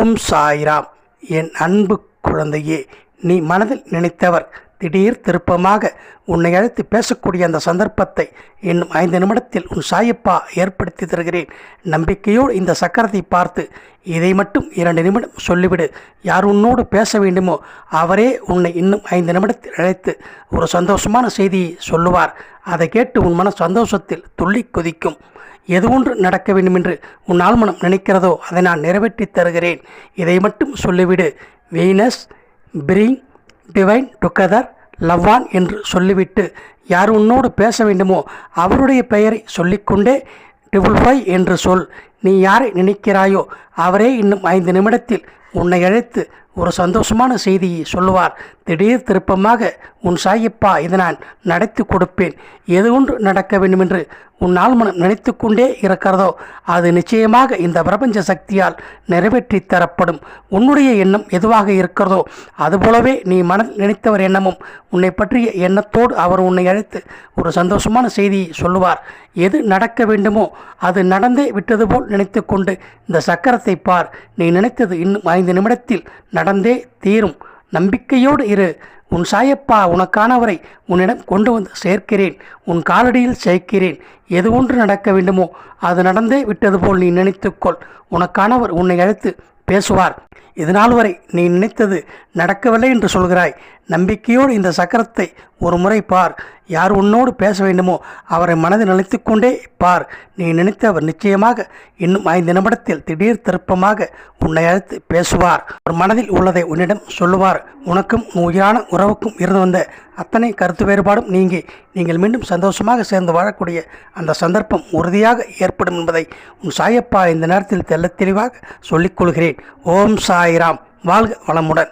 ஓம் சாய்ராம். என் அன்பு குழந்தையே நீ மனதில் நினைத்தவர் திடீர் திருப்பமாக உன்னை அழைத்து பேசக்கூடிய அந்த சந்தர்ப்பத்தை இன்னும் ஐந்து நிமிடத்தில் உன் சாயப்பா ஏற்படுத்தி தருகிறேன். நம்பிக்கையோடு இந்த சக்கரத்தை பார்த்து இதை மட்டும் இரண்டு நிமிடம் சொல்லிவிடு. யார் உன்னோடு பேச வேண்டுமோ அவரே உன்னை இன்னும் ஐந்து நிமிடத்தில் அழைத்து ஒரு சந்தோஷமான செய்தியை சொல்லுவார். அதை கேட்டு உன் மன சந்தோஷத்தில் துள்ளி கொதிக்கும். எது ஒன்று நடக்க வேண்டுமென்று உன் ஆழ்மனம் நினைக்கிறதோ அதை நான் நிறைவேற்றி தருகிறேன். இதை மட்டும் சொல்லிவிடு. வீனஸ் பிரிங் டிவைன் டுகெதர் லவ்வான் என்று சொல்லிவிட்டு யார் உன்னோடு பேச வேண்டுமோ அவருடைய பெயரை சொல்லிக்கொண்டே டிபிள் ஃபைவ் என்று சொல். நீ யாரை நினைக்கிறாயோ அவரே இன்னும் ஐந்து நிமிடத்தில் உன்னை அழைத்து ஒரு சந்தோஷமான செய்தியை சொல்லுவார். திடீர் திருப்பமாக உன் சாயிப்பா இதை நான் நடத்தி கொடுப்பேன். எது ஒன்று நடக்க வேண்டுமென்று உன் ஆழ்மனம் நினைத்து கொண்டே இருக்கிறதோ அது நிச்சயமாக இந்த பிரபஞ்ச சக்தியால் நிறைவேற்றி தரப்படும். உன்னுடைய எண்ணம் எதுவாக இருக்கிறதோ அதுபோலவே நீ மனதில் நினைத்தவர் எண்ணமும் உன்னை பற்றிய எண்ணத்தோடு அவர் உன்னை அழைத்து ஒரு சந்தோஷமான செய்தியை சொல்லுவார். எது நடக்க வேண்டுமோ அது நடந்தே விட்டது போல் நினைத்து கொண்டு இந்த சக்கரத்தை பார். நீ நினைத்தது இன்னும் ஐந்து நிமிடத்தில் நடந்தே தீரும். நம்பிக்கையோடு இரு. உன் சாயப்பா உனக்கானவரை உன்னிடம் கொண்டு வந்து சேர்க்கிறேன். உன் காலடியில் சேர்க்கிறேன். எது ஒன்று நடக்க வேண்டுமோ அது நடந்தே விட்டது போல் நீ நினைத்துக்கொள். உனக்கானவர் உன்னை அழைத்து பேசுவார். இதனால் வரை நீ நினைத்தது நடக்கவில்லை என்று சொல்கிறாய். நம்பிக்கையோடு இந்த சக்கரத்தை ஒரு முறை பார். யார் உன்னோடு பேச வேண்டுமோ அவரை மனதில் நினைத்து கொண்டே பார். நீ நினைத்தவர் நிச்சயமாக இன்னும் ஐந்து நிமிடத்தில் திடீர் திருப்பமாக உன்னை அழைத்து பேசுவார். ஒரு மனதில் உள்ளதை உன்னிடம் சொல்லுவார். உனக்கும் உன் உயிரான உறவுக்கும் இருந்து வந்த அத்தனை கருத்து வேறுபாடும் நீங்கி நீங்கள் மீண்டும் சந்தோஷமாக சேர்ந்து வாழக்கூடிய அந்த சந்தர்ப்பம் உறுதியாக ஏற்படும் என்பதை உன் சாயப்பா இந்த நேரத்தில் தெல்ல தெளிவாக சொல்லிக் கொள்கிறேன். ஓம் சாய்ராம். வாழ்க வளமுடன்.